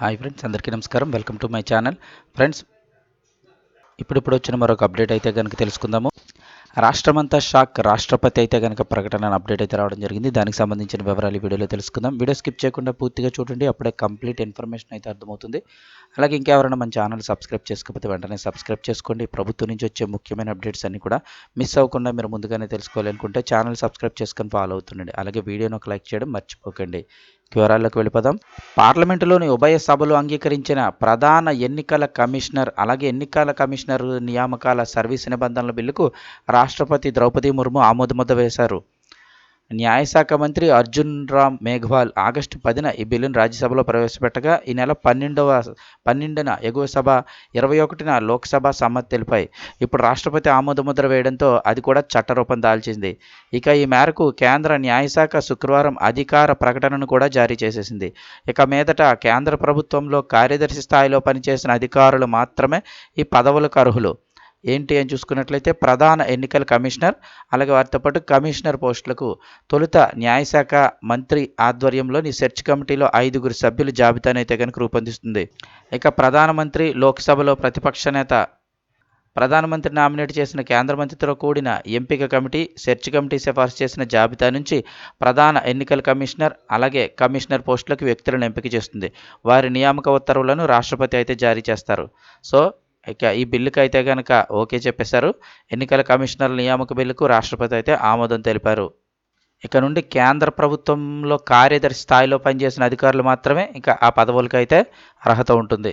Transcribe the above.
Hi friends అందరికీ నమస్కారం. Welcome to my channel. Friends ఇప్పుడిప్పుడు వచ్చిన మరొక అప్డేట్ అయితే కనుక తెలుసుకుందాము. రాష్ట్రమంతా షాక్ రాష్ట్రపతి అయితే కనుక ప్రకటన అప్డేట్ అయితే రావడం జరిగింది. దానికి సంబంధించిన వివరాలు ఈ వీడియోలో తెలుసుకుందాం. వీడియో స్కిప్ చేయకుండా పూర్తిగా చూడండి అప్పుడే కంప్లీట్ ఇన్ఫర్మేషన్ అయితే అర్థమవుతుంది. అలాగే ఇంకెవరైనా మన ఛానల్ సబ్స్క్రైబ్ చేసుకోకపోతే వెంటనే సబ్స్క్రైబ్ చేసుకోండి. ప్రభుత్వం నుంచి వచ్చే ముఖ్యమైన అప్డేట్స్ అన్ని కూడా మిస్ అవ్వకుండా మీరు ముందుగానే తెలుసుకోవాలనుకుంటే ఛానల్ సబ్స్క్రైబ్ చేసుకొని ఫాలో అవుతుండండి. అలాగే వీడియోని ఒక లైక్ చేయడం మర్చిపోకండి. వివరాల్లోకి వెళ్ళిపోదాం. పార్లమెంటులోని ఉభయ సభలు అంగీకరించిన ప్రధాన ఎన్నికల కమిషనర్ అలాగే ఎన్నికల కమిషనర్ నియామకాల సర్వీస్ నిబంధనల బిల్లుకు రాష్ట్రపతి ద్రౌపది ముర్ము ఆమోదముద్ద వేశారు. న్యాయశాఖ మంత్రి అర్జున్ రామ్ మేఘ్వాల్ ఆగస్టు పదిన ఈ బిల్లును రాజ్యసభలో ప్రవేశపెట్టగా ఈ నెల పన్నెండవ పన్నెండున ఎగువ సభ ఇరవై ఒకటిన లోక్సభ సమ్మతి తెలిపాయి ఇప్పుడు రాష్ట్రపతి ఆమోదముద్ర వేయడంతో అది కూడా చట్టరూపం దాల్చింది. ఇక ఈ మేరకు కేంద్ర న్యాయశాఖ శుక్రవారం అధికార ప్రకటనను కూడా జారీ చేసేసింది. ఇక మీదట కేంద్ర ప్రభుత్వంలో కార్యదర్శి స్థాయిలో పనిచేసిన అధికారులు మాత్రమే ఈ పదవులకు అర్హులు. ఏంటి అని చూసుకున్నట్లయితే ప్రధాన ఎన్నికల కమిషనర్ అలాగే వారితో పాటు కమిషనర్ పోస్టులకు తొలుత న్యాయశాఖ మంత్రి ఆధ్వర్యంలోని సెర్చ్ కమిటీలో ఐదుగురు సభ్యుల జాబితాను అయితే కనుక రూపొందిస్తుంది. ఇక ప్రధానమంత్రి లోక్సభలో ప్రతిపక్ష నేత ప్రధానమంత్రి నామినేట్ చేసిన కేంద్ర మంత్రితో కూడిన ఎంపిక కమిటీ సెర్చ్ కమిటీ సిఫార్సు చేసిన జాబితా నుంచి ప్రధాన ఎన్నికల కమిషనర్ అలాగే కమిషనర్ పోస్టులకు వ్యక్తులను ఎంపిక చేస్తుంది. వారి నియామక ఉత్తర్వులను రాష్ట్రపతి అయితే జారీ చేస్తారు. సో ఇక ఈ బిల్లుకి అయితే కనుక ఓకే చెప్పేశారు. ఎన్నికల కమిషనర్ నియామక బిల్లుకు రాష్ట్రపతి అయితే ఆమోదం తెలిపారు. ఇక నుండి కేంద్ర ప్రభుత్వంలో కార్యదర్శి స్థాయిలో పనిచేసిన అధికారులు మాత్రమే ఇంకా ఆ పదవులకైతే అయితే అర్హత ఉంటుంది.